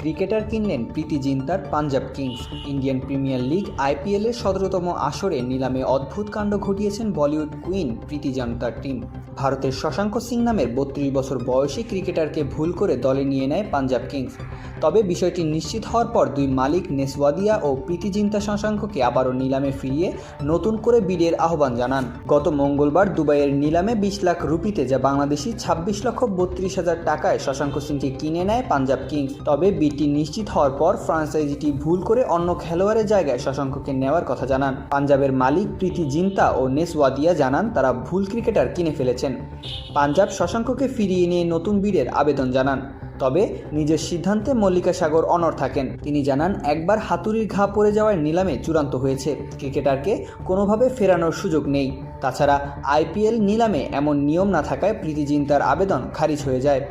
Cricketer কিনলেন Preity জিন্তার Punjab Kings. Indian Premier League আইপিএলের সতেরোতম আসরে নিলামে অদ্ভুত কাণ্ড ঘটিয়েছেন বলিউড কুইন প্রীতি জিন্তার টিম। ভারতের শশাঙ্ক সিং নামের বত্রিশ বছর বয়সী ক্রিকেটারকে ভুল করে দলে নিয়ে নেয় পাঞ্জাব কিংস। তবে বিষয়টি নিশ্চিত হওয়ার পর দুই মালিক নেসওয়াদিয়া ও প্রীতি জিন্তা শশাঙ্ককে আবারও নিলামে ফিরিয়ে নতুন করে বিডের আহ্বান জানান। গত মঙ্গলবার দুবাইয়ের নিলামে বিশ লাখ রুপিতে যা বাংলাদেশি ছাব্বিশ লক্ষ বত্রিশ হাজার টাকায় শশাঙ্ক সিংকে কিনে নেয় পাঞ্জাব কিংস। তবে বিটি নিশ্চিত হওয়ার পর ফ্রাঞ্চাইজিটি ভুল করে অন্য খেলোয়াড়ের জায়গায় শশাঙ্ককে নেওয়ার কথা জানান। পাঞ্জাবের মালিক প্রীতি জিন্তা ও নেসওয়াদিয়া জানান তারা ভুল ক্রিকেটার কিনে ফেলেছেন। পাঞ্জাব শশাঙ্ককে ফিরিয়ে নিয়ে নতুন বিডের আবেদন জানান। তবে নিজের সিদ্ধান্তে মল্লিকা সাগর অনর থাকেন। তিনি জানান, একবার হাতুড়ির ঘা পড়ে যাওয়ার নিলামে চূড়ান্ত হয়েছে। ক্রিকেটারকে কোনোভাবে ফেরানোর সুযোগ নেই। তাছাড়া আইপিএল নিলামে এমন নিয়ম না থাকায় প্রীতি জিন্তার আবেদন খারিজ হয়ে যায়।